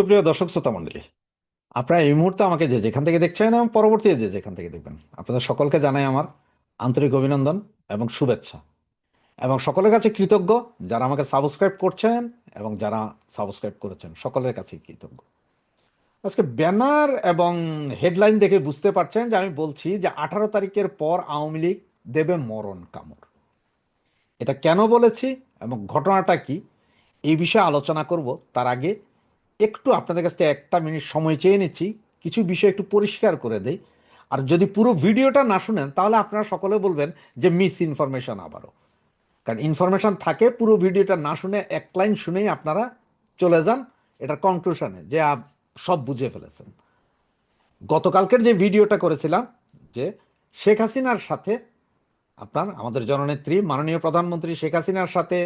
সুপ্রিয় দর্শক শ্রোতা মণ্ডলী, আপনারা এই মুহূর্তে আমাকে যে যেখান থেকে দেখছেন এবং পরবর্তীতে যে যেখান থেকে দেখবেন, আপনাদের সকলকে জানাই আমার আন্তরিক অভিনন্দন এবং শুভেচ্ছা। এবং সকলের কাছে কৃতজ্ঞ যারা আমাকে সাবস্ক্রাইব করছেন এবং যারা সাবস্ক্রাইব করেছেন, সকলের কাছে কৃতজ্ঞ। আজকে ব্যানার এবং হেডলাইন দেখে বুঝতে পারছেন যে আমি বলছি যে আঠারো তারিখের পর আওয়ামী লীগ দেবে মরণ কামড়। এটা কেন বলেছি এবং ঘটনাটা কি, এই বিষয়ে আলোচনা করব। তার আগে একটু আপনাদের কাছ থেকে একটা মিনিট সময় চেয়ে নিচ্ছি, কিছু বিষয় একটু পরিষ্কার করে দেই। আর যদি পুরো ভিডিওটা না শুনেন, তাহলে আপনারা সকলে বলবেন যে মিস ইনফরমেশন আবারও। কারণ ইনফরমেশন থাকে, পুরো ভিডিওটা না শুনে এক লাইন শুনেই আপনারা চলে যান। এটার কনক্লুশনে যে সব বুঝে ফেলেছেন। গতকালকের যে ভিডিওটা করেছিলাম, যে শেখ হাসিনার সাথে আপনার আমাদের জননেত্রী, মাননীয় প্রধানমন্ত্রী শেখ হাসিনার সাথে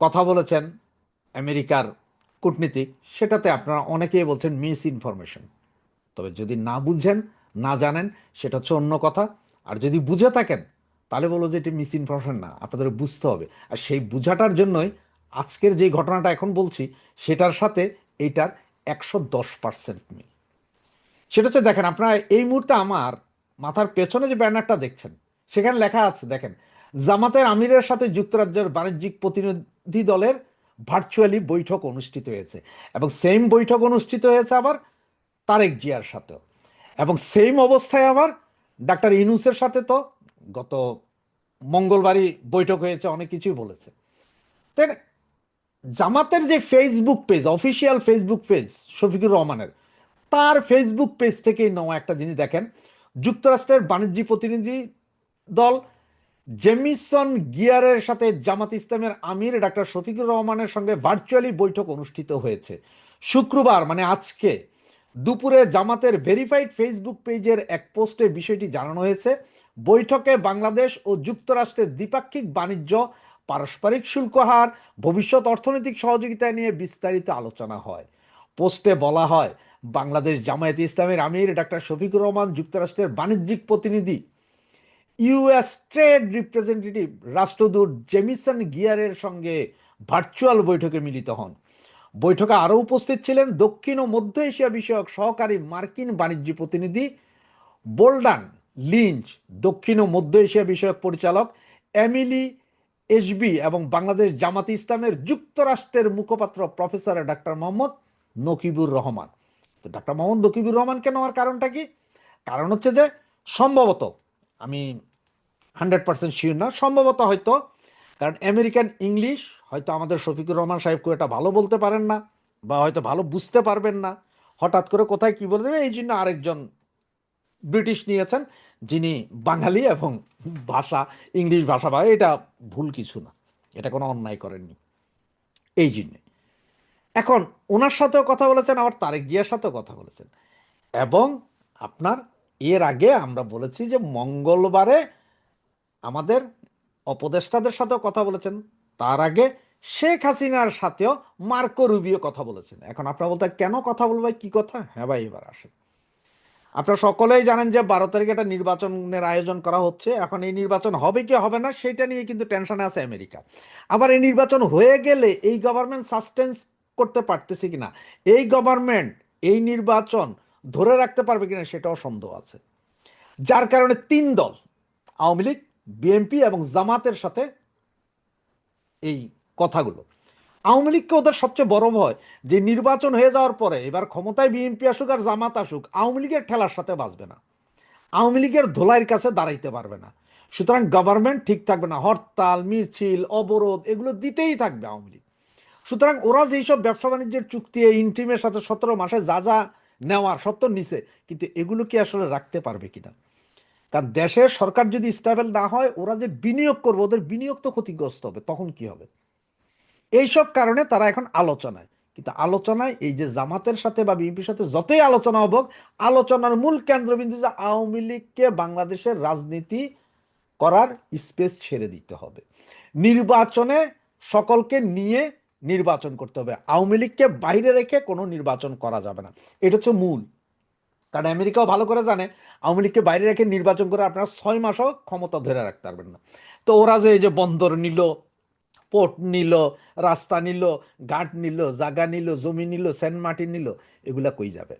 কথা বলেছেন, আমেরিকার কূটনীতিক সেটাতে আপনারা অনেকেই বলছেন মিস ইনফরমেশন তবে যদি না বুঝেন, না জানেন, সেটা হচ্ছে অন্য কথা। আর যদি বুঝে থাকেন, তাহলে বলো যে এটি মিস ইনফরমেশন না, আপনাদের বুঝতে হবে। আর সেই বুঝাটার জন্যই আজকের যে ঘটনাটা এখন বলছি, সেটার সাথে এইটার একশো দশ পার্সেন্ট মিল। সেটা হচ্ছে দেখেন, আপনারা এই মুহূর্তে আমার মাথার পেছনে যে ব্যানারটা দেখছেন, সেখানে লেখা আছে, দেখেন, জামাতের আমিরের সাথে যুক্তরাজ্যের বাণিজ্যিক প্রতিনিধি দলের ভার্চুয়ালি বৈঠক অনুষ্ঠিত হয়েছে। এবং সেম বৈঠক অনুষ্ঠিত হয়েছে আবার তারেক জিয়ার সাথেও। এবং সেম অবস্থায় আবার ডাক্তার ইনুসের সাথে তো গত মঙ্গলবারই বৈঠক হয়েছে, অনেক কিছুই বলেছে। তাই জামাতের যে Facebook page official Facebook page Shafiqur রহমানের, তার ফেসবুক পেজ থেকেই নেওয়া একটা জিনিস দেখেন। যুক্তরাষ্ট্রের বাণিজ্যিক প্রতিনিধি দল জেমিসন গিয়ারের সাথে জামাত ইসলামের আমির ডাক্তার শফিকুর রহমানের সঙ্গে ভার্চুয়ালি বৈঠক অনুষ্ঠিত হয়েছে। শুক্রবার মানে আজকে, দুপুরে জামাতের ভেরিফাইড ফেসবুক পেজের এক পোস্টে বিষয়টি জানানো হয়েছে। বৈঠকে বাংলাদেশ ও যুক্তরাষ্ট্রের দ্বিপাক্ষিক বাণিজ্য, পারস্পরিক শুল্ক হার, ভবিষ্যৎ অর্থনৈতিক সহযোগিতা নিয়ে বিস্তারিত আলোচনা হয়। পোস্টে বলা হয়, বাংলাদেশ জামায়াত ইসলামের আমির ডাক্তার শফিকুর রহমান যুক্তরাষ্ট্রের বাণিজ্যিক প্রতিনিধি। ইউএস ট্রেড রিপ্রেজেন্টেটিভ রাষ্ট্রদূত জেমিসন গিয়ারের সঙ্গে ভার্চুয়াল বৈঠকে মিলিত হন। বৈঠকে আরও উপস্থিত ছিলেন দক্ষিণ ও মধ্য এশিয়া বিষয়ক সহকারী মার্কিন বাণিজ্য প্রতিনিধি বোল্ডান লিঞ্চ, দক্ষিণ ও মধ্য এশিয়া বিষয়ক পরিচালক এমিলি এসবি এবং বাংলাদেশ জামাত ইসলামের যুক্তরাষ্ট্রের মুখপাত্র প্রফেসর ডাক্তার মোহাম্মদ নকিবুর রহমান। তো ডাক্তার মোহাম্মদ নকিবুর রহমানকে নেওয়ার কারণটা কি? কারণ হচ্ছে যে, সম্ভবত আমি হান্ড্রেড পার্সেন্ট শিওর না। সম্ভবত হয়তো, কারণ আমেরিকান ইংলিশ হয়তো আমাদের শফিকুর রহমান সাহেব খুব একটা ভালো বলতে পারেন না, বা হয়তো ভালো বুঝতে পারবেন না। হঠাৎ করে কোথায় কি বলে দেবে? এই জন্য আরেকজন ব্রিটিশ নিয়েছেন, যিনি বাঙালি এবং ভাষা, ইংলিশ ভাষা বা এটা ভুল কিছু না। এটা কোনো অন্যায় করেননি। এই জন্যে। এখন ওনার সাথেও কথা বলেছেন, আবার তারেক জিয়ার সাথেও কথা বলেছেন। এবং আপনার, এর আগে আমরা বলেছি যে মঙ্গলবারে আমাদের অপদেষ্টাদের সাথেও কথা বলেছেন। তার আগে শেখ হাসিনার সাথেও মার্কো রুবিও কথা বলেছেন। এখন আপনারা বলতে কেন কথা বলবে কি কথা? হ্যাঁ ভাই, এবার আসেন। আপনারা সকলেই জানেন যে বারো তারিখে একটা নির্বাচনের আয়োজন করা হচ্ছে। এখন এই নির্বাচন হবে কি হবে না, সেটা নিয়ে কিন্তু টেনশনে আছে আমেরিকা। আবার এই নির্বাচন হয়ে গেলে এই গভর্নমেন্ট সাসটেন্স করতে পারতেছে কিনা, এই গভর্নমেন্ট এই নির্বাচন ধরে রাখতে পারবে কিনা, সেটাও সন্দেহ আছে। যার কারণে তিন দল, আওয়ামী লীগ বিএনপি এবং জামাতের সাথে এই কথাগুলো। আওয়ামী লীগকে ওদের সবচেয়ে বড় ভয়, যে নির্বাচন হয়ে যাওয়ার পরে এবার ক্ষমতায় বিএনপি আসুক আর জামাত আসুক, আওয়ামী লীগের ঠেলার সাথে বাঁচবে না। আওয়ামী লীগের ধোলাইয়ের কাছে দাঁড়াইতে পারবে না। সুতরাং গভর্নমেন্ট ঠিক থাকবে না, হরতাল, মিছিল, অবরোধ, এগুলো দিতেই থাকবে আওয়ামী লীগ। সুতরাং ওরা যেসব ব্যবসা বাণিজ্যের চুক্তি ইন্টিমের সাথে সতেরো মাসে যা যা নেওয়ার সত্য নিছে, কিন্তু এগুলো কি আসলে রাখতে পারবে কিনা? কারণ দেশের সরকার যদি স্টেবল না হয়, ওরা যে বিনিয়োগ করবে, ওদের বিনিয়োগ তো ক্ষতিগ্রস্ত হবে, তখন কি হবে? এইসব কারণে তারা এখন আলোচনায়। কিন্তু আলোচনায় এই যে জামাতের সাথে বা বিএনপির সাথে যতই আলোচনা হবে আলোচনার মূল কেন্দ্রবিন্দু যে আওয়ামী লীগকে বাংলাদেশের রাজনীতি করার স্পেস ছেড়ে দিতে হবে। নির্বাচনে সকলকে নিয়ে নির্বাচন করতে হবে। আওয়ামী লীগকে বাইরে রেখে কোনো নির্বাচন করা যাবে না। এটা হচ্ছে মূল। কারণ আমেরিকাও ভালো করে জানে, আওয়ামী লীগকে বাইরে রেখে নির্বাচন করে আপনারা ছয় মাসও ক্ষমতা ধরে রাখতে পারবেন না। তো ওরা যে এই যে বন্দর নিল, পোর্ট নিল, রাস্তা নিল, ঘাট নিল, জাগা নিল, জমি নিল, সেন্ট মার্টিন নিল, এগুলা কই যাবে?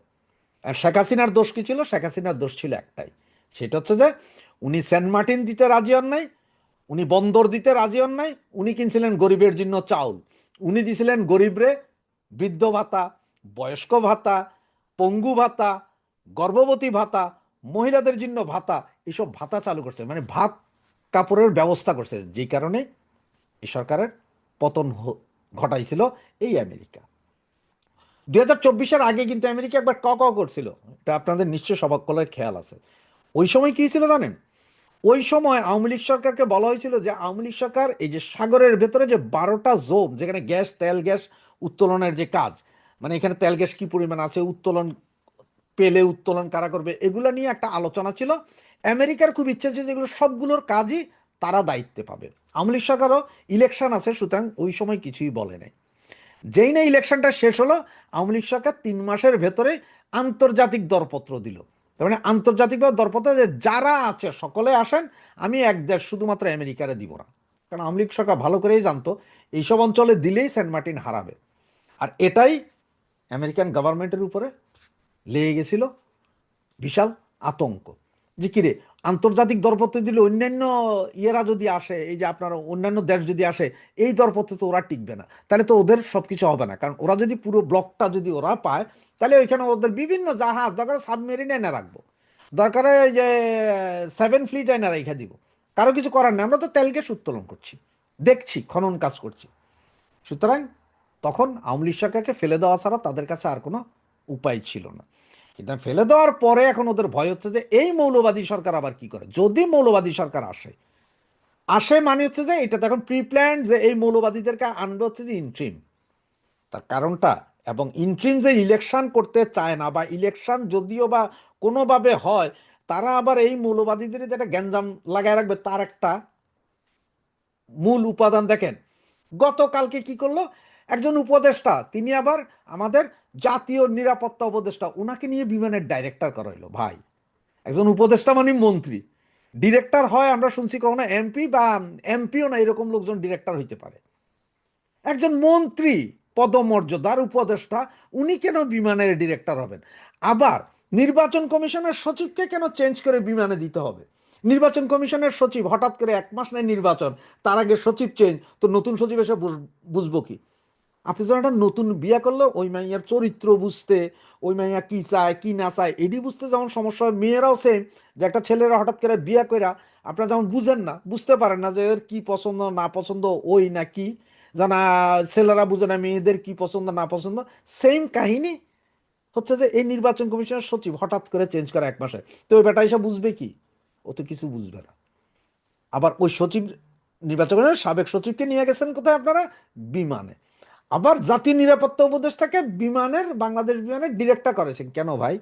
আর শেখ হাসিনার দোষ কি ছিল? শেখ হাসিনার দোষ ছিল একটাই। সেটা হচ্ছে যে উনি সেন্ট মার্টিন দিতে রাজি হন নাই, উনি বন্দর দিতে রাজি হন নাই, উনি কিনছিলেন গরিবের জন্য চাউল, উনি দিছিলেন গরিবরে বৃদ্ধ ভাতা, বয়স্ক ভাতা, পঙ্গু ভাতা গর্ভবতী ভাতা, মহিলাদের জন্য ভাতা, এসব ভাতা চালু করছে। মানে ভাত কাপড়ের ব্যবস্থা করছে। যেই কারণে এই সরকারের পতন ঘটাইছিল এই আমেরিকা। দুই হাজার চব্বিশের আগে কিন্তু আমেরিকা একবার ক ক করছিল। এটা আপনাদের নিশ্চয় সবাকলের খেয়াল আছে। ওই সময় কি ছিল জানেন? ওই সময় আওয়ামী লীগ সরকারকে বলা হয়েছিল যে আওয়ামী লীগ সরকার এই যে সাগরের ভেতরে যে বারোটা জোন যেখানে গ্যাস, তেল, গ্যাস উত্তোলনের যে কাজ মানে এখানে তেল, গ্যাস কি পরিমাণ আছে, উত্তোলন পেলে উত্তোলন কারা করবে, এগুলো নিয়ে একটা আলোচনা ছিল। আমেরিকার খুব ইচ্ছা ছিল যেগুলো সবগুলোর কাজই তারা দায়িত্বে পাবে। আওয়ামী লীগ সরকারও ইলেকশন আছে, সুতরাং ওই সময় কিছুই বলে নাই। যেই না ইলেকশনটা শেষ হলো, আওয়ামী লীগ সরকার তিন মাসের ভেতরে আন্তর্জাতিক দরপত্র দিল। তার মানে আন্তর্জাতিকভাবে দরপত্র যে যারা আছে, সকলে আসেন, আমি এক দেশ শুধুমাত্র আমেরিকারে দিব না। কারণ আওয়ামী লীগ সরকার ভালো করেই জানতো, এইসব অঞ্চলে দিলেই সেন্ট মার্টিন হারাবে। আর এটাই আমেরিকান গভর্নমেন্টের উপরে লেগে গেছিল বিশাল আতঙ্ক। যে কিরে, আন্তর্জাতিক দরপত্র দিলে অন্যান্য ইয়েরা যদি আসে, এই যে আপনার অন্যান্য দেশ যদি আসে, এই দরপত্র তো ওরা টিকবে না। তাহলে তো ওদের সব কিছু হবে না। কারণ ওরা যদি পুরো ব্লকটা যদি ওরা পায়, তাহলে ওইখানে ওদের বিভিন্ন জাহাজ, দরকার সাবমেরিন এনে রাখব। দরকারে ওই যে সেভেন ফ্লিট এনে রেখে দিব। কারও কিছু করার নেই। আমরা তো তেল গ্যাস উত্তোলন করছি। দেখছি, খনন কাজ করছি। সুতরাং তখন আওয়ামী লীগ সরকারকে ফেলে দেওয়া ছাড়া তাদের কাছে আর কোনো উপায় ছিল না। কিন্তু ফেলে দেওয়ার পরে এখন ওদের ভয় হচ্ছে যে এই মৌলবাদী সরকার আবার কি করে? যদি মৌলবাদী সরকার আসে আসে মানে হচ্ছে যে এটা তখন প্রি প্ল্যান যে এই মৌলবাদীদেরকে আনবে হচ্ছে যে ইন্ট্রিম তার কারণটা, এবং ইন্ট্রিম যে ইলেকশন করতে চায় না, বা ইলেকশন যদিও বা কোনোভাবে হয়, তারা আবার এই মৌলবাদীদের যেটা গ্যাঞ্জাম লাগায় রাখবে, তার একটা মূল উপাদান দেখেন। গতকালকে কি করল? একজন উপদেষ্টা, তিনি আবার আমাদের জাতীয় নিরাপত্তা উপদেষ্টা ওনাকে নিয়ে বিমানের ডাইরেক্টর করা হইল ভাই। একজন উপদেষ্টা মানে মন্ত্রী। ডিরেক্টর হয়, আমরা শুনছি কখনো এমপি বা এমপিও না, এরকম লোকজন ডিরেক্টর হইতে পারে। একজন মন্ত্রী, পদমর্যাদার উপদেষ্টা, উনি কেন বিমানের ডিরেক্টর হবেন? আবার নির্বাচন কমিশনের সচিবকে কেন চেঞ্জ করে বিমানে দিতে হবে? নির্বাচন কমিশনের সচিব হঠাৎ করে এক মাস নেই নির্বাচন, তার আগে সচিব চেঞ্জ তো নতুন সচিব এসে বুঝ- বুঝব কি? আপনি যখন একটা নতুন বিয়া করলে, ওই মাইয়ার চরিত্র বুঝতে, ওই মাইয়া কি চায়, কি না চায়, এডি বুঝতে যেমন সমস্যা হয়, মেয়েরাও সেম যে একটা ছেলেরা হঠাৎ করে বিয়া কইরা আপনারা যেমন বুঝেন না, বুঝতে পারেন না যে এর কি পছন্দ, না পছন্দ, ওই না কি জানা ছেলেরা বুঝে না, মেয়েদের কি পছন্দ, না পছন্দ সেম কাহিনী হচ্ছে যে এই নির্বাচন কমিশনের সচিব হঠাৎ করে চেঞ্জ করা এক মাসে। তো ওই বেটা এসে বুঝবে কি? ও তো কিছু বুঝবে না। আবার ওই সচিব, নির্বাচন সাবেক সচিবকে নিয়ে গেছেন কোথায় আপনারা? বিমানে। আবার জাতীয় নিরাপত্তা উপদেষ্টাকে বিমানের, বাংলাদেশ বিমানের ডিরেক্টর করেছেন। কেন ভাই?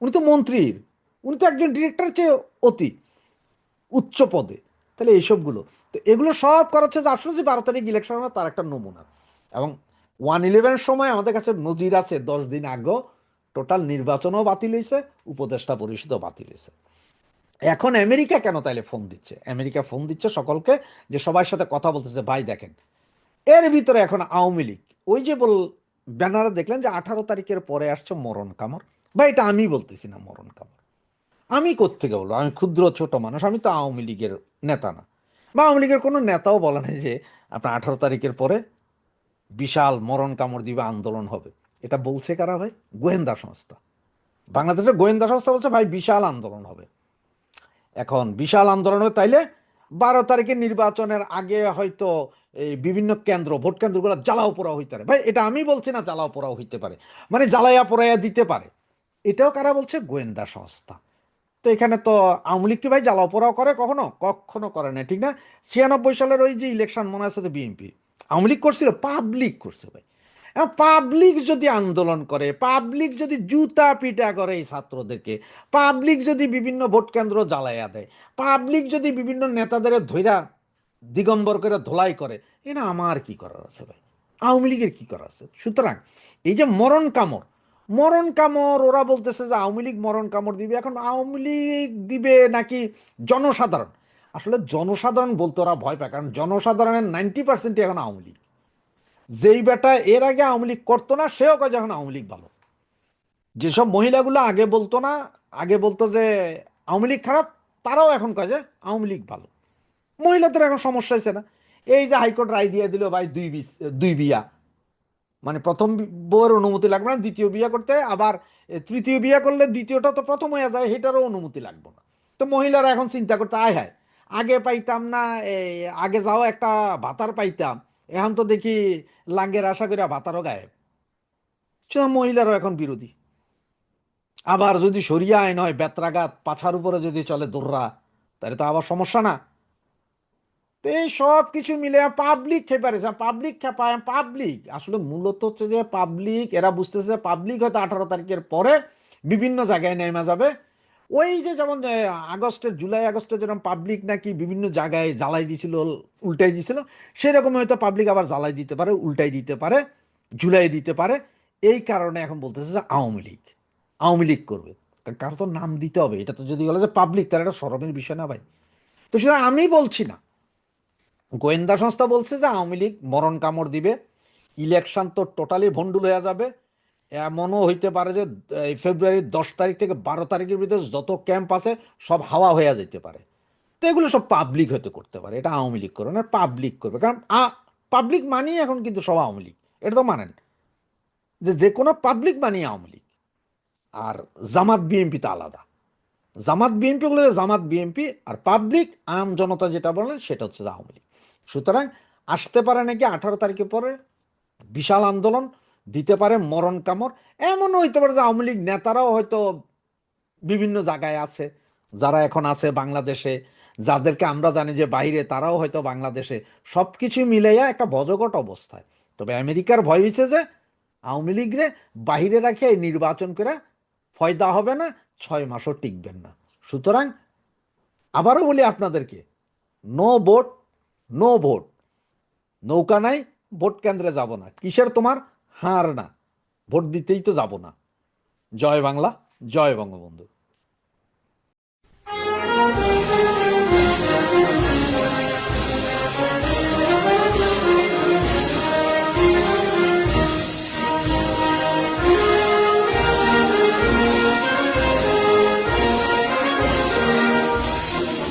উনি তো মন্ত্রীর। উনি তো একজন ডিরেক্টর চেয়ে অতি উচ্চ পদে। তাহলে এইসবগুলো। তো এগুলো সব করা হচ্ছে যে আসলে যে বারো তারিখ ইলেকশন হবে তার একটা নমুনা। এবং ওয়ান ইলেভেনের সময় আমাদের কাছে নজির আছে দশ দিন আগেও। টোটাল নির্বাচনও বাতিল হয়েছে, উপদেষ্টা পরিষদও বাতিল হয়েছে। এখন আমেরিকা কেন তাইলে ফোন দিচ্ছে? আমেরিকা ফোন দিচ্ছে সকলকে যে সবার সাথে কথা বলতেছে, ভাই দেখেন এর ভিতরে এখন আওয়ামী লীগ। ওই যে বল ব্যানারে দেখলেন যে আঠারো তারিখের পরে আসছে মরণ কামড়। বা এটা আমি বলতেছি না মরণ কামড়। আমি কোত্থেকে বলব? আমি ক্ষুদ্র ছোট মানুষ, আমি তো আওয়ামী লীগের নেতা না। বা আওয়ামী লীগের কোনো নেতাও বলে না যে আপনার আঠারো তারিখের পরে বিশাল মরণ কামড় দিবে, আন্দোলন হবে। এটা বলছে কারা ভাই? গোয়েন্দা সংস্থা। বাংলাদেশের গোয়েন্দা সংস্থা বলছে, ভাই, বিশাল আন্দোলন হবে। এখন বিশাল আন্দোলন হবে, তাইলে বারো তারিখের নির্বাচনের আগে হয়তো এই বিভিন্ন কেন্দ্র, ভোট কেন্দ্রগুলো জ্বালাও পোড়াও হইতে পারে। ভাই, এটা আমি বলছি না জ্বালাও পোড়াও হইতে পারে। মানে জ্বালাইয়া পোড়াইয়া দিতে পারে। এটাও কারা বলছে? গোয়েন্দা সংস্থা। তো এখানে তো আওয়ামী লীগ কি ভাই জ্বালাও পোড়াও করে কখনো? কখনো করে না, ঠিক না? ছিয়ানব্বই সালের ওই যে ইলেকশন মনে আছে তো বিএনপি? আওয়ামী লীগ করছিল পাবলিক করছে ভাই। পাবলিক যদি আন্দোলন করে পাবলিক যদি জুতা পিটা করে এই ছাত্রদেরকে পাবলিক যদি বিভিন্ন ভোট কেন্দ্র জ্বালাইয়া দেয় পাবলিক যদি বিভিন্ন নেতাদের ধৈরা দিগম্বর করে ধোলাই করে এ না আমার কি করার আছে ভাই? আওয়ামী লীগের কি করার আছে? সুতরাং এই যে মরণ কামড় মরণ কামড়, ওরা বলতেছে যে আওয়ামী লীগ মরণ কামড় দিবে, এখন আওয়ামী লীগ দিবে নাকি জনসাধারণ? আসলে জনসাধারণ বলতে ওরা ভয় পায়, কারণ জনসাধারণের নাইনটি পার্সেন্টই এখন আওয়ামী লীগ। যেই বেটা এর আগে আওয়ামী লীগ করতো না, সেও কয় যে এখন আওয়ামী লীগ ভালো। যেসব মহিলাগুলো আগে বলতো না, আগে বলতো যে আওয়ামী লীগ খারাপ, তারাও এখন কয় যে আওয়ামী লীগ ভালো। মহিলাদের এখন সমস্যা হয়েছে না। এই যে হাইকোর্ট রায় দিয়ে দিল, ভাই, দুই দুই বিয়া। মানে প্রথম বউয়ের অনুমতি লাগবে না, দ্বিতীয় বিয়ে করতে, আবার তৃতীয় বিয়ে করলে দ্বিতীয়টা তো প্রথম হয়ে যায়, সেটারও অনুমতি লাগবে না। তো মহিলারা এখন চিন্তা করতে, আয় হায়, আগে পাইতাম না আগে যাও একটা ভাতার পাইতাম এখন তো দেখি লাঙ্গের আশা করে ভাতারও গায়েব। মহিলারও এখন বিরোধী। আবার যদি সরিয়া আইন হয়, বেত্রাঘাত, পাছার উপরে যদি চলে দোররা, তাহলে তো আবার সমস্যা না। তো এই সব কিছু মিলে পাবলিক খেপারেছে পাবলিক খেপায় পাবলিক আসলে মূলত হচ্ছে যে পাবলিক এরা বুঝতেছে পাবলিক হয়তো আঠারো তারিখের পরে বিভিন্ন জায়গায় নেমে যাবে। ওই যে যেমন এ, আগস্টের জুলাই আগস্টে যেরকম পাবলিক নাকি বিভিন্ন জায়গায় জ্বালাই দিছিল উল্টাই দিছিল সেরকম হয়তো পাবলিক আবার জ্বালাই দিতে পারে উল্টাই দিতে পারে জুলাই দিতে পারে। এই কারণে এখন বলতেছে যে আওয়ামী লীগ আওয়ামী লীগ করবে। কারও তো নাম দিতে হবে এটা তো যদি বলে যে পাবলিক তার একটা সরমের বিষয় না ভাই। তো সেটা আমি বলছি না। গোয়েন্দা সংস্থা বলছে যে আওয়ামী লীগ মরণ কামড় দিবে ইলেকশন তো টোটালি ভন্ডুল হয়ে যাবে এমনও হইতে পারে যে এই ফেব্রুয়ারির দশ তারিখ থেকে বারো তারিখের ভিতরে যত ক্যাম্প আছে, সব হাওয়া হয়ে যেতে পারে। তো এগুলো সব পাবলিক হতে করতে পারে। এটা আওয়ামী লীগ করবে না পাবলিক করবে। কারণ পাবলিক মানেই এখন কিন্তু সব আওয়ামী লীগ। এটা তো মানেন। যে যে কোনো পাবলিক মানেই আওয়ামী লীগ। আর জামাত, বিএনপি তো আলাদা। জামাত, বিএনপি গুলো জামাত, বিএনপি, আর পাবলিক আম জনতা যেটা বলেন, সেটা হচ্ছে আওয়ামী লীগ। সুতরাং, আসতে পারে নাকি আঠারো তারিখের পরে? বিশাল আন্দোলন। দিতে পারে মরণ কামড়। এমনও হইতে পারে যে আওয়ামী লীগ নেতারাও হয়তো বিভিন্ন জায়গায় আছে, যারা এখন আছে বাংলাদেশে, যাদেরকে আমরা জানি যে বাইরে, তারাও হয়তো বাংলাদেশে। সব কিছু মিলাইয়া একটা বজগট অবস্থায়। তবে আমেরিকার ভয় হয়েছে যে আওয়ামী লীগরে বাহিরে রাখে এই নির্বাচন করে ফয়দা হবে না, ছয় মাসও টিকবেন না। সুতরাং আবারও বলি আপনাদেরকে, নো ভোট নো ভোট। নৌকা নাই, ভোট কেন্দ্রে যাব না। কিসের তোমার হার না ভোট দিতেই তো যাব না। জয় বাংলা জয় বঙ্গবন্ধু।